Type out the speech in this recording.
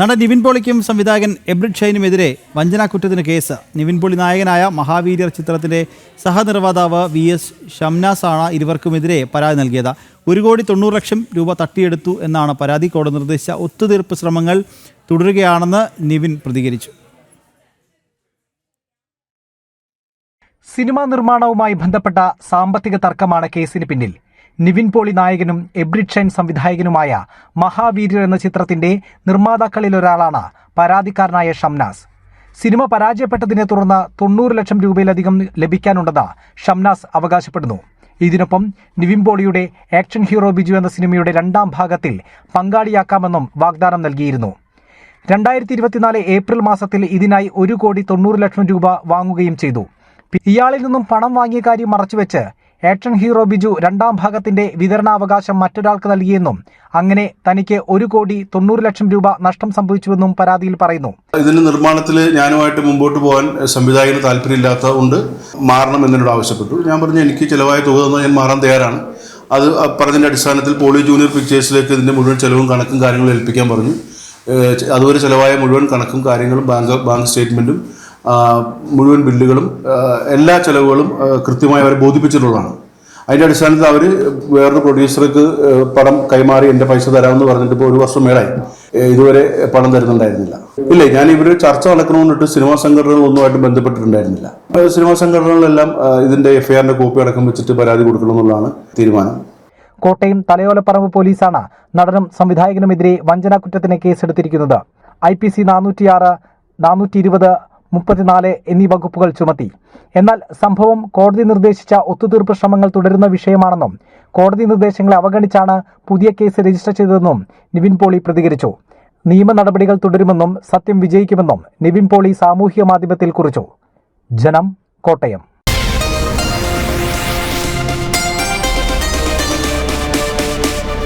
നടൻ നിവിൻ പോളിക്കും സംവിധായകൻ എബ്രിഡ് ഷൈനുമെതിരെ വഞ്ചനാക്കുറ്റത്തിന് കേസ്. നിവിൻ പോളി നായകനായ മഹാവീര്യർ ചിത്രത്തിന്റെ സഹനിർമ്മാതാവ് വി എസ് ഷംനാസാണ് ഇരുവർക്കുമെതിരെ പരാതി നൽകിയത്. ഒരു കോടി തൊണ്ണൂറ് ലക്ഷം രൂപ തട്ടിയെടുത്തു എന്നാണ് പരാതി കോടതി നിർദ്ദേശിച്ച ഒത്തുതീർപ്പ് ശ്രമങ്ങൾ തുടരുകയാണെന്ന് നിവിൻ പ്രതികരിച്ചു. സിനിമാ നിർമ്മാണവുമായി ബന്ധപ്പെട്ട സാമ്പത്തിക തർക്കമാണ് കേസിന് പിന്നിൽ. നിവിൻ പോളി നായകനും എബ്രിഡ് സംവിധായകനുമായ മഹാവീര്യർ എന്ന ചിത്രത്തിന്റെ നിർമ്മാതാക്കളിലൊരാളാണ് പരാതിക്കാരനായ ഷംനാസ്. സിനിമ പരാജയപ്പെട്ടതിനെ തുടർന്ന് തൊണ്ണൂറ് ലക്ഷം രൂപയിലധികം ലഭിക്കാനുണ്ടെന്ന് ഷംനാസ് അവകാശപ്പെടുന്നു. ഇതിനൊപ്പം നിവിൻ പോളിയുടെ ആക്ഷൻ ഹീറോ ബിജു എന്ന സിനിമയുടെ രണ്ടാം ഭാഗത്തിൽ പങ്കാളിയാക്കാമെന്നും വാഗ്ദാനം നൽകിയിരുന്നു. രണ്ടായിരത്തി ഇരുപത്തിനാല് ഏപ്രിൽ മാസത്തിൽ ഇതിനായി ഒരു കോടി തൊണ്ണൂറ് ലക്ഷം രൂപ വാങ്ങുകയും ചെയ്തു. ഇയാളിൽ നിന്നും പണം വാങ്ങിയ കാര്യം മറച്ചുവെച്ച് ആക്ഷൻ ഹീറോ ബിജു രണ്ടാം ഭാഗത്തിന്റെ വിതരണാവകാശം മറ്റൊരാൾക്ക് നൽകിയെന്നും അങ്ങനെ തനിക്ക് ഒരു കോടി തൊണ്ണൂറ് ലക്ഷം രൂപ നഷ്ടം സംഭവിച്ചുവെന്നും പരാതിയിൽ പറയുന്നു. ഇതിന്റെ നിർമ്മാണത്തിൽ ഞാനുമായിട്ട് മുമ്പോട്ട് പോകാൻ സംവിധായകന് താല്പര്യമില്ലാത്ത കൊണ്ട് മാറണം എന്നോട് ആവശ്യപ്പെട്ടു. ഞാൻ പറഞ്ഞു എനിക്ക് ചിലവായ തുക തന്നാൽ ഞാൻ മാറാൻ തയ്യാറാണ്. അത് പറഞ്ഞതിന്റെ അടിസ്ഥാനത്തിൽ പോളി ജൂനിയർ പിക്ചേഴ്സിലേക്ക് ഇതിന്റെ മുഴുവൻ ചെലവും കണക്കും കാര്യങ്ങളും ഏൽപ്പിക്കാൻ പറഞ്ഞു. അതുവരെ ചിലവായ മുഴുവൻ കണക്കും കാര്യങ്ങളും ബാങ്ക് ബാങ്ക് സ്റ്റേറ്റ്മെന്റും മുഴുവൻ ബില്ലുകളും എല്ലാ ചെലവുകളും കൃത്യമായി അവരെ ബോധിപ്പിച്ചിട്ടുള്ളതാണ്. അതിന്റെ അടിസ്ഥാനത്തിൽ അവർ വേറൊരു പ്രൊഡ്യൂസർക്ക് പണം കൈമാറി എന്റെ പൈസ തരാമെന്ന് പറഞ്ഞിട്ട് ഇപ്പോൾ ഒരു വർഷം മേളായി ഇതുവരെ പണം തരുന്നുണ്ടായിരുന്നില്ല. ഇല്ല ഞാൻ ഇവർ ചർച്ച നടക്കണമെന്നിട്ട് സിനിമാ സംഘടനകളൊന്നുമായിട്ട് ബന്ധപ്പെട്ടിട്ടുണ്ടായിരുന്നില്ല. സിനിമാ സംഘടനകളെല്ലാം ഇതിന്റെ എഫ്ഐആറിന്റെ കോപ്പി അടക്കം വെച്ചിട്ട് പരാതി കൊടുക്കണമെന്നുള്ളതാണ് തീരുമാനം. കോട്ടയം തലയോലപ്പറമ്പ് പോലീസാണ് നടനും സംവിധായകനുമെതിരെ വഞ്ചനാ കുറ്റത്തിന് കേസെടുത്തിരിക്കുന്നത്. ഐ പി സി നാനൂറ്റിയാറ് നാനൂറ്റി ഇരുപത് മുപ്പത്തിനാല് എന്നീ വകുപ്പുകൾ ചുമത്തി. എന്നാൽ സംഭവം കോടതി നിർദ്ദേശിച്ച ഒത്തുതീർപ്പ് ശ്രമങ്ങൾ തുടരുന്ന വിഷയമാണെന്നും കോടതി നിർദ്ദേശങ്ങളെ അവഗണിച്ചാണ് പുതിയ കേസ് രജിസ്റ്റർ ചെയ്തതെന്നും നിവിൻ പോളി പ്രതികരിച്ചു. നിയമ നടപടികൾ തുടരുമെന്നും സത്യം വിജയിക്കുമെന്നും നിവിൻ പോളി സാമൂഹ്യ മാധ്യമത്തിൽ കുറിച്ചു. ജനം കോട്ടയം.